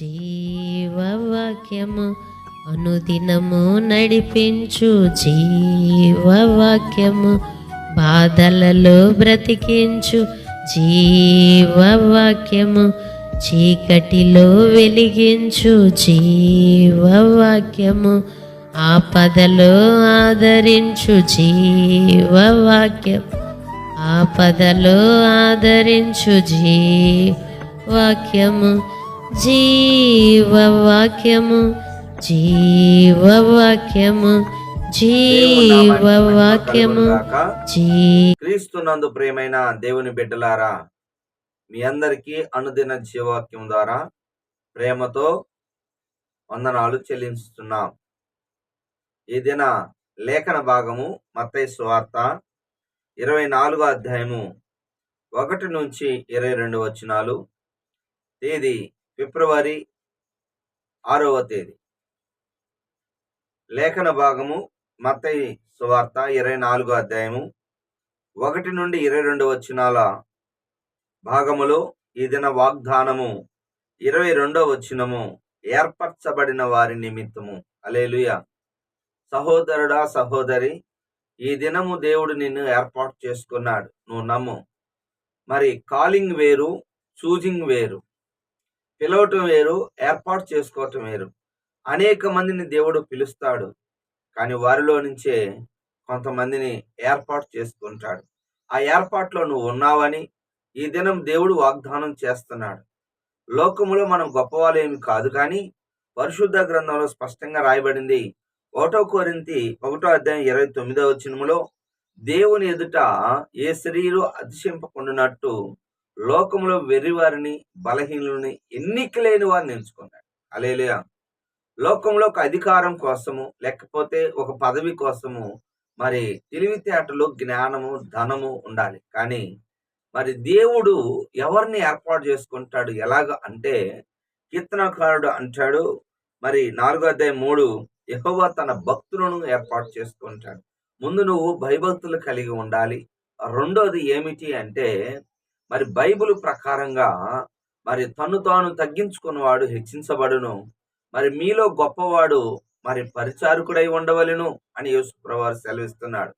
జీవవాక్యము అనుదినము నడిపించు. జీవవాక్యము బాధలలో బ్రతికించు. జీవవాక్యము చీకటిలో వెలిగించు. జీవవాక్యము ఆపదలో ఆదరించు. జీవవాక్యం ఆపదలో ఆదరించు. జీవాక్యము జీవవాక్యము జీవవాక్యము జీవవాక్యము క్రీస్తునందు ప్రేమైన దేవుని బిడ్డలారా మీ అందరికీ అనుదిన జీవాక్యం ద్వారా ప్రేమతో వందనాలు చెల్లిస్తున్నాం ఈ దిన లేఖన భాగము మత్తై సువార్త ఇరవై నాలుగో అధ్యాయము ఒకటి నుంచి ఇరవై రెండు వచనాలు. తేదీ ఫిబ్రవరి ఆరవ తేదీ. లేఖన భాగము మత్తయి సువార్త ఇరవై నాలుగో అధ్యాయము ఒకటి నుండి ఇరవై రెండు వచ్చినాల భాగములో ఈ దిన వాగ్దానము ఇరవై రెండో వచనము ఏర్పరచబడిన వారి నిమిత్తము. అలేలుయ సహోదరుడా సహోదరి ఈ దినము దేవుడు నిన్ను ఏర్పాటు చేసుకున్నాడు. నువ్వు నమ్ము. మరి కాలింగ్ వేరు చూజింగ్ వేరు. పిలవటం వేరు ఏర్పాటు చేసుకోవటం వేరు. అనేక మందిని దేవుడు పిలుస్తాడు. కానీ వారిలో నుంచే కొంతమందిని ఏర్పాటు చేసుకుంటాడు. ఆ ఏర్పాట్లో నువ్వు ఉన్నావని ఈ దినం దేవుడు వాగ్దానం చేస్తున్నాడు. లోకములో మనం గొప్పవాళ్ళేమి కాదు కానీ పరిశుద్ధ గ్రంథంలో స్పష్టంగా రాయబడింది ఒకటో కోరింతి ఒకటో అధ్యాయం ఇరవై తొమ్మిదో వచ్చినములో దేవుని ఎదుట ఏ శరీరం అతిశింపకుండానట్టు లోకంలో వెర్రివారిని బలహీనులని ఎన్నిక లేని వారిని ఎంచుకున్నాడు. అలేలియా లోకంలో ఒక అధికారం కోసము లేకపోతే ఒక పదవి కోసము మరి తెలివితేటలు జ్ఞానము ధనము ఉండాలి. కానీ మరి దేవుడు ఎవరిని ఏర్పాటు చేసుకుంటాడు? ఎలాగ అంటే కీర్తనకారుడు అంటాడు మరి నాలుగో అధ్యాయం మూడు యెహోవా తన భక్తులను ఏర్పాటు చేసుకుంటాడు. ముందు నువ్వు భయభక్తులు కలిగి ఉండాలి. రెండోది ఏమిటి అంటే మరి బైబిల్ ప్రకారంగా మరి తను తాను తగ్గించుకున్నవాడు హెచ్చించబడును. మరి మీలో గొప్పవాడు మరి పరిచారకుడై ఉండవలెను అని యేసుప్రవారు సెలవిస్తున్నాడు.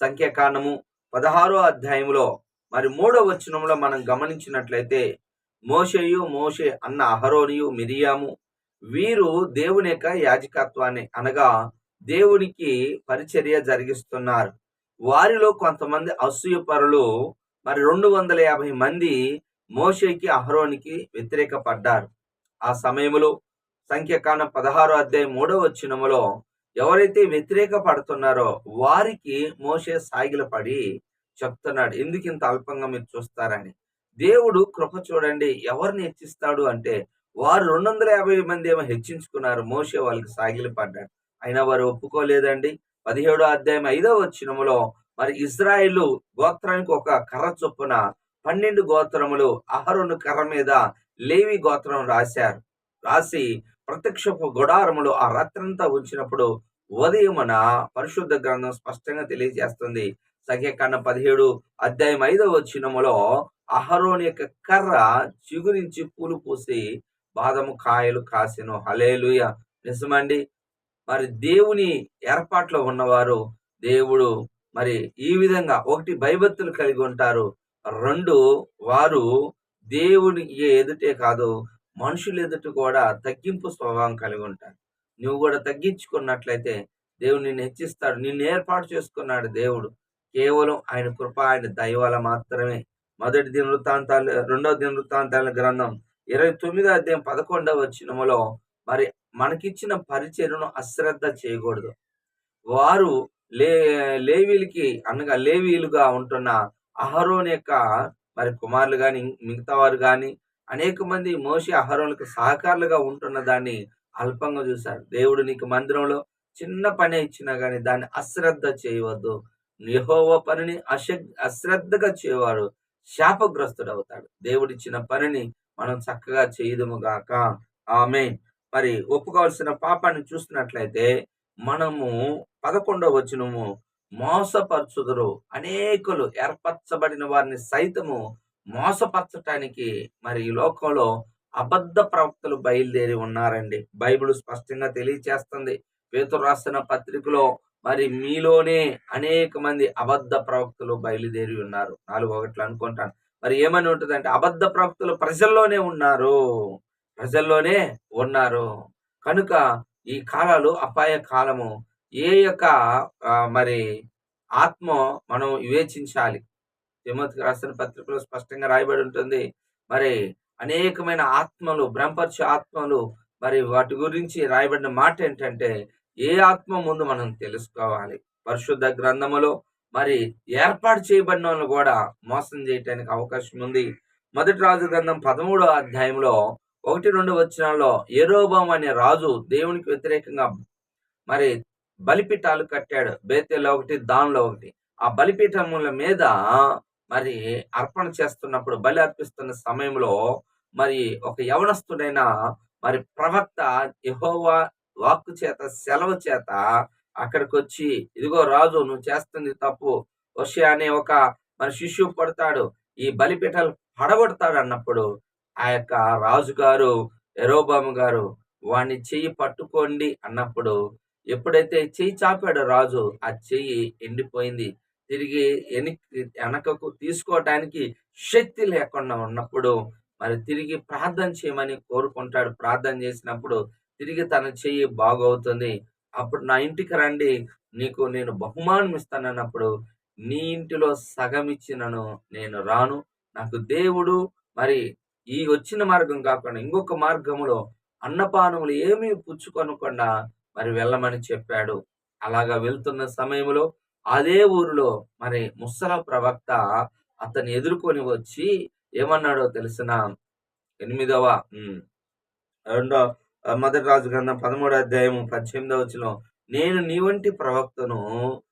సంఖ్యాకాండము పదహారో అధ్యాయంలో మరి మూడో వచనంలో మనం గమనించినట్లయితే మోషయు మోషే అన్న అహరోనియు మిరియాము వీరు దేవుని యొక్క యాజకత్వాన్ని అనగా దేవునికి పరిచర్య జరిగిస్తున్నారు. వారిలో కొంతమంది అసూయపరులు మరి రెండు వందల యాభై మంది మోషేకి అహరోనికి వ్యతిరేకపడ్డారు. ఆ సమయంలో సంఖ్యాకాండం పదహారో అధ్యాయం మూడో వచ్చినములో ఎవరైతే వ్యతిరేక పడుతున్నారో వారికి మోసే సాగిలపడి చెప్తున్నాడు. ఎందుకు ఇంత అల్పంగా మీరు చూస్తారని? దేవుడు కృప చూడండి ఎవరిని హెచ్చిస్తాడు అంటే వారు రెండు వందల యాభై మంది ఏమో హెచ్చించుకున్నారు మోసే వాళ్ళకి సాగిలి పడ్డాడు అయినా వారు ఒప్పుకోలేదండి. పదిహేడో అధ్యాయం ఐదో వచ్చినములో మరి ఇజ్రాయిల్ గోత్రానికి ఒక కర్ర చొప్పున పన్నెండు గోత్రములు అహరోను కర్ర మీద లేవి గోత్రం రాశారు. రాసి ప్రత్యక్షపు గుడారములు ఆ రాత్రంతా ఉంచినప్పుడు ఉదయమున పరిశుద్ధ గ్రంథం స్పష్టంగా తెలియజేస్తుంది. సంఖ్యాకాండం పదిహేడు అధ్యాయం ఐదవ వచ్చినములో అహరోని యొక్క కర్ర చిగురించి పూలు పూసి బాదము కాయలు కాసెను. హలేలుయ నిజమండి. మరి దేవుని ఏర్పాట్లో ఉన్నవారు దేవుడు మరి ఈ విధంగా ఒకటి భయభక్తులు కలిగి ఉంటారు రెండు వారు దేవునికి ఎదుటే కాదు మనుషులు ఎదుట కూడా తగ్గింపు స్వభావం కలిగి ఉంటారు. నువ్వు కూడా తగ్గించుకున్నట్లయితే దేవుడు నిన్ను హెచ్చిస్తాడు నిన్ను ఏర్పాటు చేసుకున్నాడు దేవుడు. కేవలం ఆయన కృప ఆయన దైవాల మాత్రమే. మొదటి దిన వృత్తాంతాలు రెండవ దిన వృత్తాంతాల గ్రంథం ఇరవై తొమ్మిదో అధ్యాయం పదకొండవ వచ్చినములో మరి మనకిచ్చిన పరిచయను అశ్రద్ధ చేయకూడదు. వారు లే లేవీలకి అనగా లేవీలుగా ఉంటున్న అహరోన్ యొక్క మరి కుమారులు కానీ మిగతా వారు కానీ అనేక మంది మోసి అహరోన్లకు సహకారులుగా ఉంటున్న దాన్ని అల్పంగా చూశారు. దేవుడు నీకు మందిరంలో చిన్న పని ఇచ్చినా కానీ దాన్ని అశ్రద్ధ చేయవద్దు. యెహోవ పనిని అశ అశ్రద్ధగా చేయవాడు. శాపగ్రస్తుడు అవుతాడు దేవుడిచ్చిన పనిని మనం చక్కగా చేయదుము గాక. ఆమె మరి ఒప్పుకోవాల్సిన పాపాన్ని చూస్తున్నట్లయితే మనము పదకొండవ వచనము మోసపరచుదరు. అనేకులు ఏర్పరచబడిన వారిని సైతము మోసపరచటానికి మరి ఈ లోకంలో అబద్ధ ప్రవక్తలు బయలుదేరి ఉన్నారండి. బైబిల్ స్పష్టంగా తెలియచేస్తుంది. పేతురు రాసిన పత్రికలో మరి మీలోనే అనేక మంది అబద్ధ ప్రవక్తలు బయలుదేరి ఉన్నారు. నాలుగు ఒకట్లు అనుకుంటాను. మరి ఏమని ఉంటుందంటే అబద్ధ ప్రవక్తలు ప్రజల్లోనే ఉన్నారు. ప్రజల్లోనే ఉన్నారు. కనుక ఈ కాలాలు అపాయ కాలము. ఏ యొక్క మరి ఆత్మ మనం వివేచించాలి. తిమ్మతికి రాసిన పత్రికలో స్పష్టంగా రాయబడి ఉంటుంది. మరి అనేకమైన ఆత్మలు బ్రహ్మపరిచే ఆత్మలు మరి వాటి గురించి రాయబడిన మాట ఏంటంటే ఏ ఆత్మ ముందు మనం తెలుసుకోవాలి. పరిశుద్ధ గ్రంథములో మరి ఏర్పాటు చేయబడిన వాళ్ళు కూడా మోసం చేయటానికి అవకాశం ఉంది. మొదటి రాజు గ్రంథం పదమూడో అధ్యాయంలో ఒకటి రెండు వచనాల్లో ఎరోబం అనే రాజు దేవునికి వ్యతిరేకంగా మరి బలిపీఠాలు కట్టాడు. బేతేలో ఒకటి దానిలో ఒకటి. ఆ బలిపీఠముల మీద మరి అర్పణ చేస్తున్నప్పుడు బలి అర్పిస్తున్న సమయంలో మరి ఒక యవనస్తుడైన మరి ప్రవక్త యహోవా వాక్కు చేత సెలవు చేత అక్కడికి వచ్చి ఇదిగో రాజు నువ్వు చేస్తుంది తప్పు వషి అనే ఒక మరి శిష్యు పడతాడు. ఈ బలిపీఠాలు పడగొడతాడు అన్నప్పుడు ఆ యొక్క రాజుగారు ఎరోబాము గారు వాణ్ణి చెయ్యి పట్టుకోండి అన్నప్పుడు ఎప్పుడైతే చెయ్యి చాపాడో రాజు ఆ చెయ్యి ఎండిపోయింది. తిరిగి వెనక్కి వెనకకు తీసుకోవటానికి శక్తి లేకుండా ఉన్నప్పుడు మరి తిరిగి ప్రార్థన చేయమని కోరుకుంటాడు. ప్రార్థన చేసినప్పుడు తిరిగి తన చెయ్యి బాగవుతుంది. అప్పుడు నా ఇంటికి రండి. నీకు నేను బహుమానం ఇస్తానన్నప్పుడు నీ ఇంటిలో సగం ఇచ్చినను నేను రాను. నాకు దేవుడు మరి ఈ వచ్చిన మార్గం కాకుండా ఇంకొక మార్గంలో అన్నపానములు ఏమీ పుచ్చుకొనకుండా మరి వెళ్ళమని చెప్పాడు. అలాగా వెళ్తున్న సమయంలో అదే ఊరిలో మరి ముసల ప్రవక్త అతన్ని ఎదుర్కొని వచ్చి ఏమన్నాడో తెలిసిన? ఎనిమిదవ రెండో మొదటి రాజు గ్రంథం పదమూడో అధ్యాయము పద్దెనిమిదవ వచ్చిన నేను నీ వంటి ప్రవక్తను